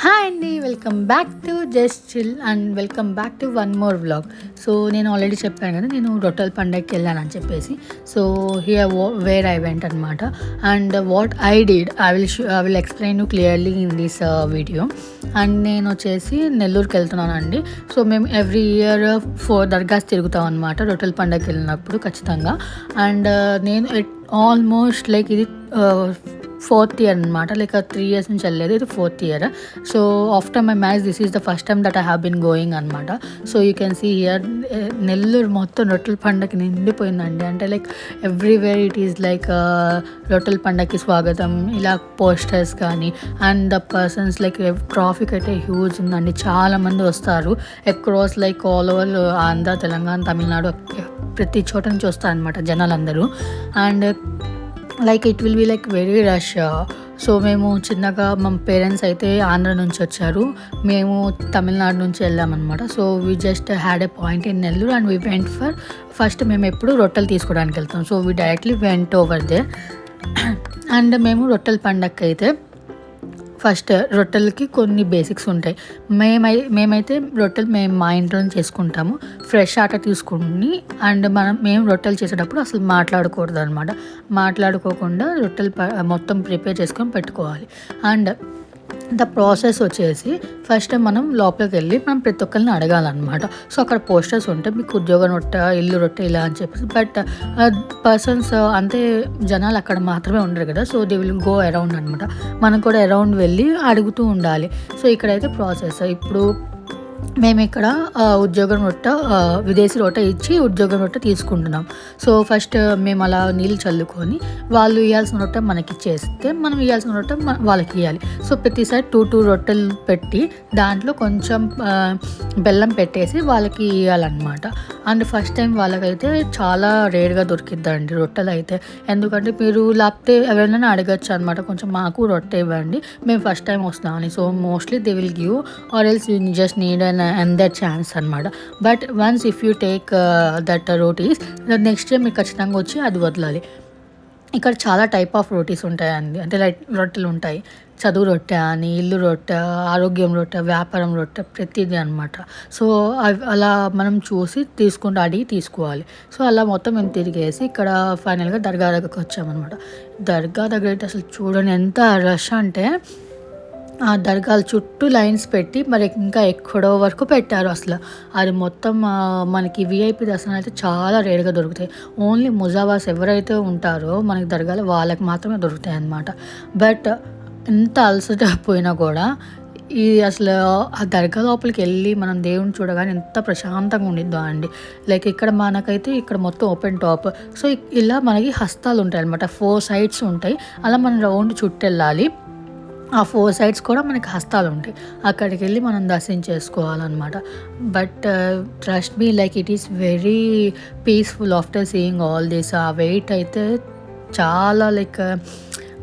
Hi అండి welcome back to just chill and welcome back to one more vlog so నేను already చెప్పాను కదా నేను రొట్టెల పండగకి వెళ్ళానని చెప్పేసి. So here where I went అనమాట and what I did I will I will explain you clearly in this video and నేను వచ్చేసి నెల్లూరుకి వెళ్తున్నానండి. సో మేము ఎవ్రీ ఇయర్ ఫోర్ దర్గాస్ తిరుగుతాం అనమాట రొట్టెల పండగకి వెళ్ళినప్పుడు ఖచ్చితంగా. అండ్ uh, నేను ఆల్మోస్ట్ లైక్ ఇది uh, ఫోర్త్ ఇయర్ అనమాట లైక్ త్రీ ఇయర్స్ నుంచి వెళ్ళలేదు. ఇది fourth year. So after my match this is the first time that I have been going అనమాట so you can see here Nellore మొత్తం రొట్టెల పండగకి నిండిపోయిందండి. అంటే like everywhere it is like రొట్టెల పండగకి స్వాగతం ఇలా పోస్టర్స్ కానీ and the persons like traffic అయితే హ్యూజ్ ఉందండి. చాలామంది వస్తారు. Across like all over Andhra Telangana Tamil Nadu ప్రతి చోట నుంచి వస్తారనమాట జనాలందరూ. And like it will be like very rush so మేము చిన్నగా మా పేరెంట్స్ అయితే ఆంధ్ర నుంచి వచ్చారు. మేము తమిళనాడు నుంచి వెళ్ళామన్నమాట. So we just had a point in Nellore and we went for first మేము ఎప్పుడు రొట్టెలు తీసుకోవడానికి వెళ్తాం. So we directly went over there and మేము రొట్టెల పండగకి అయితే ఫస్ట్ రొట్టెలకి కొన్ని బేసిక్స్ ఉంటాయి. మేమై మేమైతే రొట్టెలు మేము మా ఇంట్లో చేసుకుంటాము. ఫ్రెష్ ఆట తీసుకుని అండ్ మనం మేము రొట్టెలు చేసేటప్పుడు అసలు మాట్లాడకూడదు అనమాట మాట్లాడుకోకుండా రొట్టెలు మొత్తం ప్రిపేర్ చేసుకొని పెట్టుకోవాలి. అండ్ ద ప్రాసెస్ వచ్చేసి ఫస్ట్ మనం లోపలికి వెళ్ళి మనం ప్రతి ఒక్కరిని అడగాలన్నమాట. సో అక్కడ పోస్టర్స్ ఉంటాయి మీకు ఉద్యోగం రొట్టె ఇల్లు రొట్టె ఇలా అని చెప్పేసి బట్ పర్సన్స్ అంతే జనాలు అక్కడ మాత్రమే ఉండరు కదా so they will go around అనమాట మనం కూడా అరౌండ్ వెళ్ళి అడుగుతూ ఉండాలి. సో ఇక్కడైతే ప్రాసెస్. ఇప్పుడు మేము ఇక్కడ ఉద్యోగం రొట్ట విదేశీ రొట్ట ఇచ్చి ఉద్యోగం రొట్ట తీసుకుంటున్నాం. సో ఫస్ట్ మేము అలా నీళ్ళు చల్లుకొని వాళ్ళు ఇవ్వాల్సిన రొట్టె మనకి చేస్తే మనం ఇవ్వాల్సిన రొట్టె వాళ్ళకి ఇవ్వాలి సో ప్రతిసారి టూ టూ రొట్టెలు పెట్టి దాంట్లో కొంచెం బెల్లం పెట్టేసి వాళ్ళకి ఇవ్వాలన్నమాట అండ్ ఫస్ట్ టైం వాళ్ళకైతే చాలా రేర్గా దొరికిద్దండి రొట్టెలు అయితే ఎందుకంటే మీరు లేకపోతే ఎవరైనా అడగచ్చు అనమాట కొంచెం మాకు రొట్టె ఇవ్వండి మేము ఫస్ట్ టైం వస్తామని so mostly they will give or else you just need an and that chance అనమాట but once if you take uh, that rotis next time మీకు ఖచ్చితంగా వచ్చి అది వదలాలి. ఇక్కడ చాలా టైప్ ఆఫ్ రోటీస్ ఉంటాయండి. అంటే లైట్ రొట్టెలు ఉంటాయి. చదువు రొట్టె అని ఇల్లు రొట్టె ఆరోగ్యం రొట్టె వ్యాపారం రొట్టె ప్రతిదీ అనమాట సో అలా మనం చూసి తీసుకుంటూ అడిగి తీసుకోవాలి. సో అలా మొత్తం మేము తిరిగేసి ఇక్కడ ఫైనల్గా దర్గా దగ్గరకు వచ్చామన్నమాట. దర్గా దగ్గర అయితే అసలు చూడండి ఎంత రష్ అంటే ఆ దర్గాల చుట్టూ లైన్స్ పెట్టి మరి ఇంకా ఎక్కడో వరకు పెట్టారు అసలు. అది మొత్తం మనకి విఐపి దర్శనం అయితే చాలా రేరుగా దొరుకుతాయి. ఓన్లీ ముజావాస్ ఎవరైతే ఉంటారో మనకి దర్గాలు వాళ్ళకి మాత్రమే దొరుకుతాయి అన్నమాట. బట్ ఎంత అలసట పోయినా కూడా ఈ అసలు ఆ దర్గా లోపలికి వెళ్ళి మనం దేవుని చూడగానే ఎంత ప్రశాంతంగా ఉండిద్దో అండి. లైక్ ఇక్కడ మనకైతే ఇక్కడ మొత్తం ఓపెన్ టాప్ సో ఇలా మనకి హస్తాలు ఉంటాయి అనమాట ఫోర్ సైడ్స్ ఉంటాయి. అలా మనం రౌండ్ చుట్టూ వెళ్ళాలి ఆ ఫోర్ సైడ్స్ కూడా మనకి హస్తాలు ఉంటాయి. అక్కడికి వెళ్ళి మనం దర్శించేసుకోవాలన్నమాట. But trust me like it is very peaceful after seeing all this ఆ వెయిట్ అయితే చాలా లైక్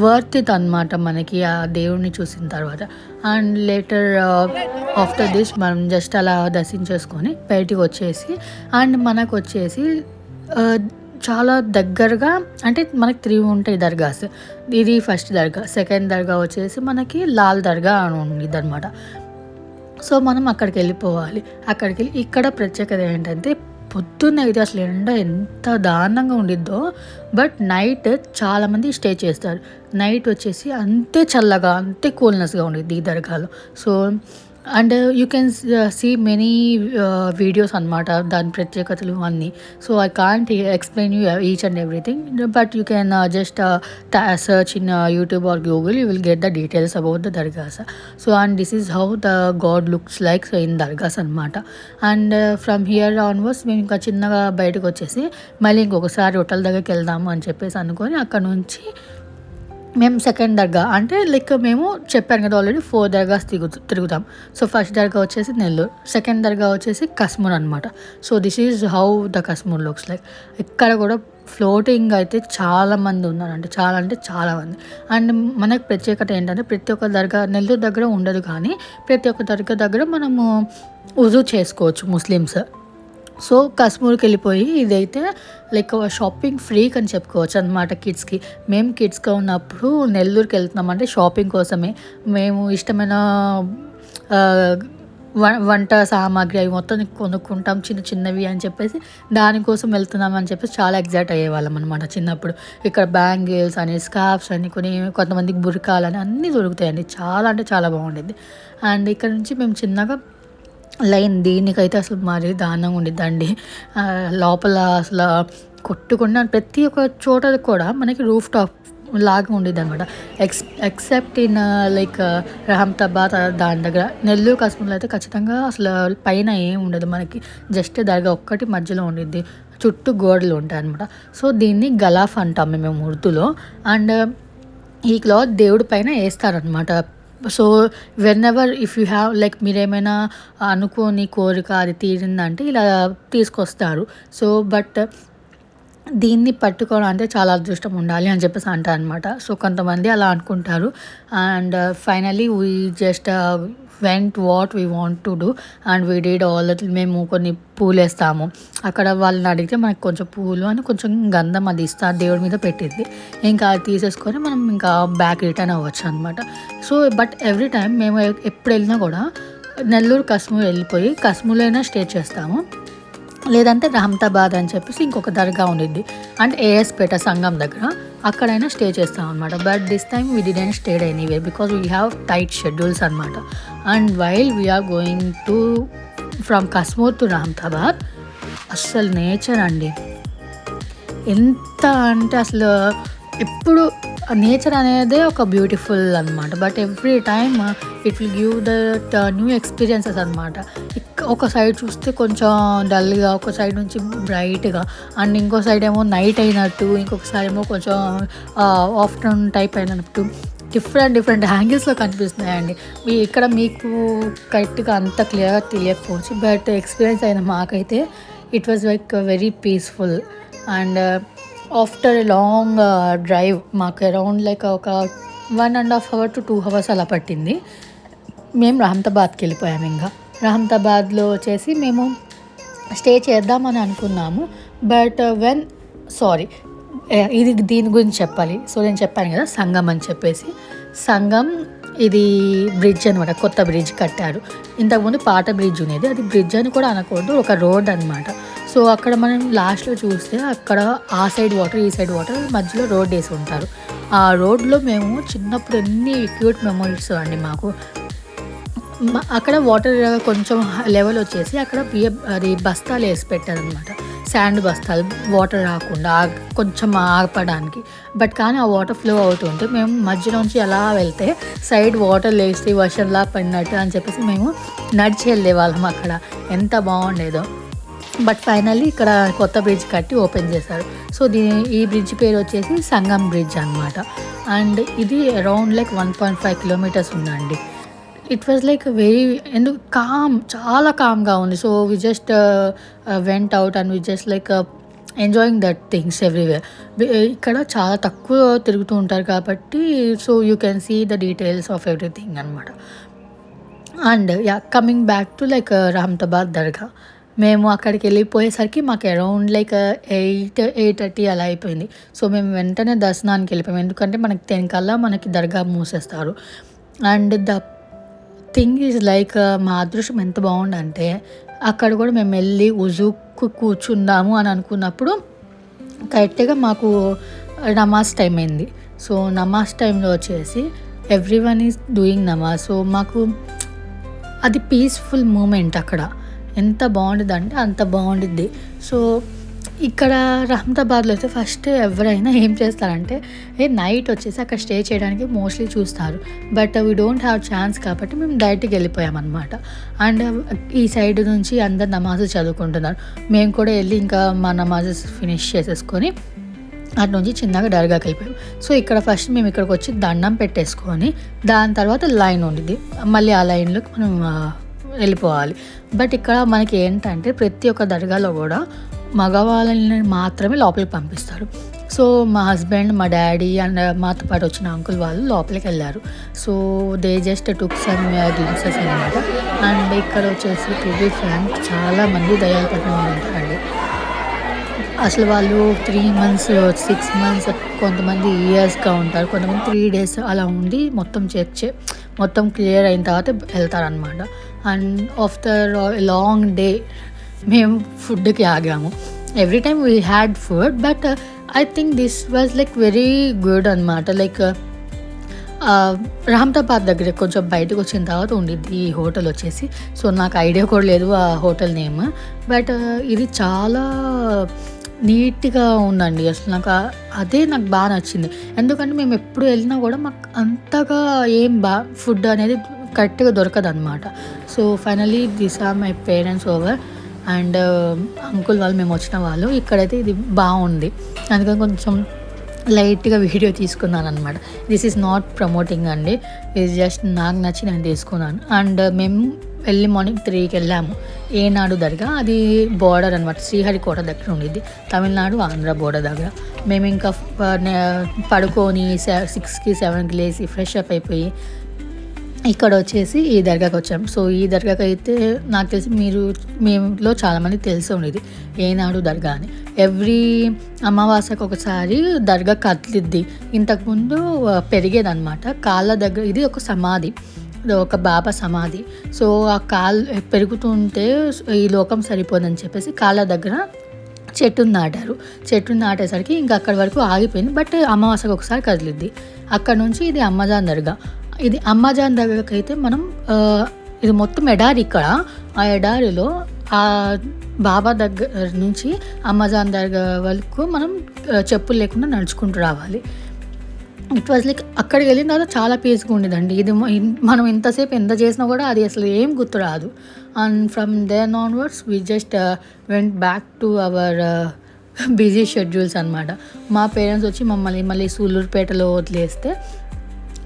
వర్త్ ఇట్ అనమాట మనకి ఆ దేవుడిని చూసిన తర్వాత. అండ్ లేటర్ ఆఫ్టర్ దిస్ మనం జస్ట్ అలా దర్శించేసుకొని బయటికి వచ్చేసి అండ్ మనకు వచ్చేసి uh, చాలా దగ్గరగా అంటే మనకి త్రీ ఉంటాయి దర్గాస్. ఇది ఫస్ట్ దర్గా సెకండ్ దర్గా వచ్చేసి మనకి లాల్ దర్గా అని ఉండిద్ది అనమాట సో మనం అక్కడికి వెళ్ళిపోవాలి. అక్కడికి వెళ్ళి ఇక్కడ ప్రత్యేకత ఏంటంటే పొద్దున్న అయితే అసలు ఎండ ఎంత దారుణంగా ఉండిద్దో బట్ నైట్ చాలామంది స్టే చేస్తారు. నైట్ వచ్చేసి అంతే చల్లగా అంతే కూల్నెస్గా ఉండిద్ది ఈ దర్గాలో. So and you can see many videos అనమాట దాని ప్రత్యేకతలు అన్నీ. So I can't explain you each and everything but you can just search in YouTube or Google you will get the details about the dargahs so and this is how the god looks like in dargahs అనమాట and from here onwards మేము ఇంకా చిన్నగా బయటకు వచ్చేసి మళ్ళీ ఇంకొకసారి hotel దగ్గరికి వెళ్దాము అని చెప్పేసి అనుకొని అక్కడ నుంచి మేము సెకండ్ దర్గా అంటే లైక్ మేము చెప్పాను కదా ఆల్రెడీ ఫోర్ దర్గాస్ తిరుగు తిరుగుతాం. సో ఫస్ట్ దర్గా వచ్చేసి నెల్లూరు. సెకండ్ దర్గా వచ్చేసి కశ్మూర్ అనమాట so this is how the Kasumur looks like ఇక్కడ కూడా ఫ్లోటింగ్ అయితే చాలామంది ఉన్నారు అంటే చాలా అంటే చాలామంది అండ్ మనకు ప్రత్యేకత ఏంటంటే ప్రతి ఒక్క దర్గా నెల్లూరు దగ్గర ఉండదు కానీ ప్రతి ఒక్క దర్గా దగ్గర మనము ఉజు చేసుకోవచ్చు ముస్లిమ్స్. సో కశ్మీర్కి వెళ్ళిపోయి ఇదైతే లైక్ షాపింగ్ ఫ్రీక్ అని చెప్పుకోవచ్చు అనమాట కిడ్స్కి. మేము కిడ్స్గా ఉన్నప్పుడు నెల్లూరుకి వెళ్తున్నామంటే షాపింగ్ కోసమే. మేము ఇష్టమైన వ- వంట సామాగ్రి అవి మొత్తం కొనుక్కుంటాం చిన్న చిన్నవి అని చెప్పేసి దానికోసం వెళ్తున్నాం అని చెప్పేసి చాలా ఎగ్జైట్ అయ్యేవాళ్ళం అనమాట చిన్నప్పుడు. ఇక్కడ బ్యాంగిల్స్ అని స్కార్ఫ్స్ అని కొన్ని కొంతమందికి బురకాలు అని అన్నీ దొరుకుతాయండి. చాలా అంటే చాలా బాగుండేది. అండ్ ఇక్కడ నుంచి మేము చిన్నగా లైన్ దీనికైతే అసలు మరి దారుణంగా ఉండిద్దండి? లోపల అసలు కొట్టుకుండా ప్రతి ఒక్క చోట కూడా మనకి రూఫ్ టాప్ లాగా ఉండేది అనమాట ex except in like Rahmatabad దాని దగ్గర నెల్లూరు కాశ్మీర్లో అయితే ఖచ్చితంగా అసలు పైన ఏం ఉండదు మనకి. జస్ట్ దర్గా ఒక్కటి మధ్యలో ఉండిద్ది. చుట్టూ గోడలు ఉంటాయి అనమాట సో దీన్ని గలాఫ్ అంటాం మేము ఉర్దూలో. అండ్ ఈ క్లాత్ దేవుడి పైన వేస్తారనమాట so whenever if you have like మీరేమైనా అనుకోని కోరిక అది తీరిందంటే ఇలా తీసుకొస్తారు. సో బట్ దీన్ని పట్టుకోవడం అంటే చాలా అదృష్టం ఉండాలి అని చెప్పేసి అంటారు అనమాట సో కొంతమంది అలా అనుకుంటారు. And finally we just went what we want to do and we did all మేము కొన్ని పూలు వేస్తాము. అక్కడ వాళ్ళని అడిగితే మనకి కొంచెం పూలు అని కొంచెం గంధం అది ఇస్తారు దేవుడి మీద పెట్టింది ఇంకా అది తీసేసుకొని మనం ఇంకా బ్యాక్ రిటర్న్ అవ్వచ్చు అనమాట సో బట్ ఎవ్రీ టైం మేము ఎప్పుడు వెళ్ళినా కూడా నెల్లూరు కశ్మీర్ వెళ్ళిపోయి కశ్మీర్లోనే స్టే చేస్తాము. లేదంటే రహమ్తాబాద్ అని చెప్పేసి ఇంకొక దర్గా ఉండిద్ది. అంటే ఏఎస్పేట సంఘం దగ్గర అక్కడైనా స్టే చేస్తాం అనమాట but this time we didn't stayed anyway because we have tight schedules అనమాట and while we are going to from Kasumur to Rahmatabad అస్సలు నేచర్ అండి. ఎంత అంటే అసలు ఎప్పుడు నేచర్ అనేది ఒక బ్యూటిఫుల్ అనమాట but every time it will give that new experiences అనమాట ఒక సైడ్ చూస్తే కొంచెం డల్గా ఒక సైడ్ నుంచి బ్రైట్గా అండ్ ఇంకో సైడ్ ఏమో నైట్ అయినట్టు ఇంకొక సైడ్ ఏమో కొంచెం uh, ఆఫ్టర్నూన్ టైప్ అయినట్టు డిఫరెంట్ డిఫరెంట్ యాంగిల్స్లో కనిపిస్తున్నాయండి. మీ ఇక్కడ మీకు కరెక్ట్గా అంత క్లియర్గా తెలియకపోవచ్చు బట్ ఎక్స్పీరియన్స్ అయిన మాకైతే it was like very peaceful and after long drive మాకు అరౌండ్ లైక్ ఒక one and half hour to two hours అలా పట్టింది. మేము రహమతాబాద్కి వెళ్ళిపోయాము ఇంకా. రహమతాబాద్లో వచ్చేసి మేము స్టే చేద్దామని అనుకున్నాము. బట్ వెన్ సారీ ఇది దీని గురించి చెప్పాలి. సో నేను చెప్పాను కదా సంగం అని చెప్పేసి. సంగం ఇది బ్రిడ్జ్ అనమాట కొత్త బ్రిడ్జ్ కట్టారు. ఇంతకుముందు పాత బ్రిడ్జ్ ఉండేది. అది బ్రిడ్జ్ అని కూడా అనకూడదు. ఒక రోడ్ అనమాట సో అక్కడ మనం లాస్ట్లో చూస్తే అక్కడ ఆ సైడ్ వాటర్ ఈ సైడ్ వాటర్ మధ్యలో రోడ్ వేసి ఉంటారు. ఆ రోడ్లో మేము చిన్నప్పుడు ఎన్ని క్యూట్ మెమరీస్ అండి మాకు. అక్కడ వాటర్ కొంచెం లెవెల్ వచ్చేసి అక్కడ బియ్య అది బస్తాలు వేసి పెట్టారనమాట శాండ్ బస్తాలు వాటర్ రాకుండా కొంచెం ఆపడానికి బట్ కానీ ఆ వాటర్ ఫ్లో అవుతుంటే మేము మధ్యలోంచి అలా వెళ్తే సైడ్ వాటర్ లేసి వర్షంలా పడినట్టు అని చెప్పేసి మేము నడిచి వెళ్ళే వాళ్ళం అక్కడ. ఎంత బాగుండేదో. బట్ ఫైనల్లీ ఇక్కడ కొత్త బ్రిడ్జ్ కట్టి ఓపెన్ చేశారు. సో దీని ఈ బ్రిడ్జ్ పేరు వచ్చేసి సంగం బ్రిడ్జ్ అనమాట అండ్ ఇది around like one point five kilometres ఉందండి. ఇట్ వాజ్ లైక్ వెరీ ఎందుకు కామ్ చాలా కామ్గా ఉంది. So we just went out and we just like enjoying that things everywhere ఇక్కడ చాలా తక్కువ తిరుగుతూ ఉంటారు కాబట్టి so you can see the details of everything అనమాట and yeah coming back to like Rahmatabad dargah మేము అక్కడికి వెళ్ళిపోయేసరికి మాకు around like eight eight thirty అలా అయిపోయింది. సో మేము వెంటనే దర్శనానికి వెళ్ళిపోయాం. ఎందుకంటే మనకి టెన్ కల్లా మనకి దర్గా మూసేస్తారు. And the thing is like మా అదృష్టం ఎంత బాగుందంటే అక్కడ కూడా మేము వెళ్ళి ఉజుకు కూర్చుందాము అని అనుకున్నప్పుడు కరెక్ట్గా మాకు నమాజ్ టైం అయింది. సో నమాజ్ టైంలో వచ్చేసి everyone is doing namaz. So మాకు అది పీస్ఫుల్ మూమెంట్ అక్కడ. ఎంత బాగుంటుంది అంటే అంత బాగుండిద్ది. సో ఇక్కడ రహమదాబాద్లో అయితే ఫస్ట్ ఎవరైనా ఏం చేస్తారంటే ఏ నైట్ వచ్చేసి అక్కడ స్టే చేయడానికి మోస్ట్లీ చూస్తారు. But we don't have chance కాబట్టి మేము డైరెక్ట్కి వెళ్ళిపోయామన్నమాట. అండ్ ఈ సైడ్ నుంచి అందరు నమాజు చదువుకుంటున్నారు. మేము కూడా వెళ్ళి ఇంకా మా నమాజెస్ ఫినిష్ చేసేసుకొని అటు నుంచి చిన్నగా డర్గాకి వెళ్ళిపోయాం. సో ఇక్కడ ఫస్ట్ మేము ఇక్కడికి వచ్చి దండం పెట్టేసుకొని దాని తర్వాత లైన్ ఉండిద్ది. మళ్ళీ ఆ లైన్లోకి మనం వెళ్ళిపోవాలి. బట్ ఇక్కడ మనకి ఏంటంటే ప్రతి ఒక్క దర్గాలో కూడా మగవాళ్ళని మాత్రమే లోపలికి పంపిస్తారు. సో మా హస్బెండ్ మా డాడీ అండ్ మాతో పాటు వచ్చిన అంకుల్ వాళ్ళు లోపలికి వెళ్ళారు. So they just took some glimpses అనమాట అండ్ ఇక్కడ వచ్చేసి టు బి ఫ్రాంక్ చాలా దయాలు ఉంటారండి. అసలు వాళ్ళు త్రీ మంత్స్ సిక్స్ మంత్స్ కొంతమంది ఇయర్స్గా ఉంటారు. కొంతమంది త్రీ డేస్ అలా ఉండి మొత్తం చెక్ చే మొత్తం క్లియర్ అయిన తర్వాత వెళ్తారనమాట అండ్ ఆఫ్టర్ లాంగ్ డే మేము ఫుడ్కి ఆగాము. Every time we had food but I think this was like very good అనమాట లైక్ రామ్తాబాద్ దగ్గర కొంచెం బయటకు వచ్చిన తర్వాత ఉండిద్ది ఈ హోటల్ వచ్చేసి. సో నాకు ఐడియా కూడా లేదు ఆ హోటల్ నేమ్. బట్ uh, ఇది చాలా నీట్గా ఉందండి. అసలు నాకు అదే నాకు బాగా నచ్చింది. ఎందుకంటే మేము ఎప్పుడు వెళ్ళినా కూడా మాకు అంతగా ఏం బా ఫుడ్ అనేది కరెక్ట్గా దొరకదు అనమాట so finally this are my parents over and uncle వాళ్ళు మేము వచ్చిన వాళ్ళు ఇక్కడైతే ఇది బాగుంది. అందుకని కొంచెం లైట్గా వీడియో తీసుకున్నాను అనమాట దిస్ ఈజ్ నాట్ ప్రమోటింగ్ అండి. ఇది జస్ట్ నాకు నచ్చి నేను తీసుకున్నాను. అండ్ మేము ఎర్లీ మార్నింగ్ త్రీకి వెళ్ళాము. ఏనాడు దర్గా అది బోర్డర్ అనమాట శ్రీహరికోట దగ్గర ఉండేది తమిళనాడు ఆంధ్ర బోర్డర్ దగ్గర. మేము ఇంకా పడుకొని సిక్స్కి సెవెన్కి లేచి ఫ్రెష్ అప్ అయిపోయి ఇక్కడ వచ్చేసి ఈ దర్గాకి వచ్చాం. సో ఈ దర్గాకి అయితే నాకు తెలిసి మీరు మేములో చాలామంది తెలిసి ఉండేది ఏనాడు దర్గా అని. ఎవ్రీ అమావాస్యకు ఒకసారి దర్గా కదిలిద్ది. ఇంతకుముందు పెరిగేదనమాట కాళ్ళ దగ్గర ఇది ఒక సమాధి. ఒక బాబా సమాధి. సో ఆ కాల్ పెరుగుతుంటే ఈ లోకం సరిపోదని చెప్పేసి కాళ్ళ దగ్గర చెట్టుని నాటారు. చెట్టుని నాటేసరికి ఇంకా అక్కడి వరకు ఆగిపోయింది. బట్ అమావాస్యకు ఒకసారి కదిలిద్ది. అక్కడ నుంచి ఇది అమ్మజాన్ దర్గా. ఇది అమ్మజాన్ దగ్గరకు అయితే మనం ఇది మొత్తం ఎడారి ఇక్కడ. ఆ ఎడారిలో ఆ బాబా దగ్గర నుంచి అమ్మజాన్ దగ్గర వరకు మనం చెప్పులు లేకుండా నడుచుకుంటూ రావాలి. ఇట్ వాజ్ లైక్ అక్కడికి వెళ్ళిన తర్వాత చాలా పీస్గా ఉండేదండి. ఇది మనం ఇంతసేపు ఎంత చేసినా కూడా అది అసలు ఏం గుర్తు రాదు. And from then onwards we just went back to our busy schedules అనమాట మా పేరెంట్స్ వచ్చి మమ్మల్ని మళ్ళీ సూళ్ళూరుపేటలో వదిలేస్తే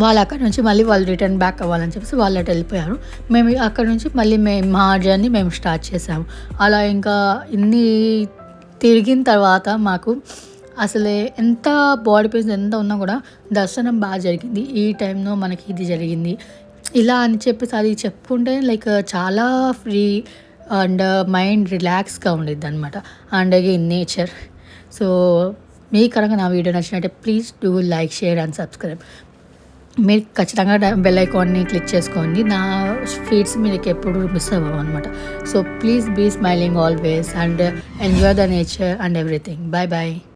వాళ్ళు అక్కడ నుంచి మళ్ళీ వాళ్ళు రిటర్న్ బ్యాక్ అవ్వాలని చెప్పేసి వాళ్ళు అటు వెళ్ళిపోయారు. మేము అక్కడ నుంచి మళ్ళీ మేము మా జర్నీ మేము స్టార్ట్ చేసాము. అలా ఇంకా ఇన్ని తిరిగిన తర్వాత మాకు అసలే ఎంత బాడీ పెయిన్స్ ఎంత ఉన్నా కూడా దర్శనం బాగా జరిగింది. ఈ టైంలో మనకి ఇది జరిగింది. ఇలా అని చెప్పేసి అది చెప్పుకుంటే లైక్ చాలా ఫ్రీ అండ్ మైండ్ రిలాక్స్గా ఉండేది అనమాట అండ్ అగైన్ నేచర్ సో మీ కనుక నా వీడియో నచ్చినట్టే please do like share and subscribe మీరు ఖచ్చితంగా బెల్ ఐకాన్ని క్లిక్ చేసుకోండి. నా ఫీడ్స్ మీకు ఎప్పుడు మిస్ అవ్వవు అనమాట so please be smiling always and enjoy the nature and everything bye bye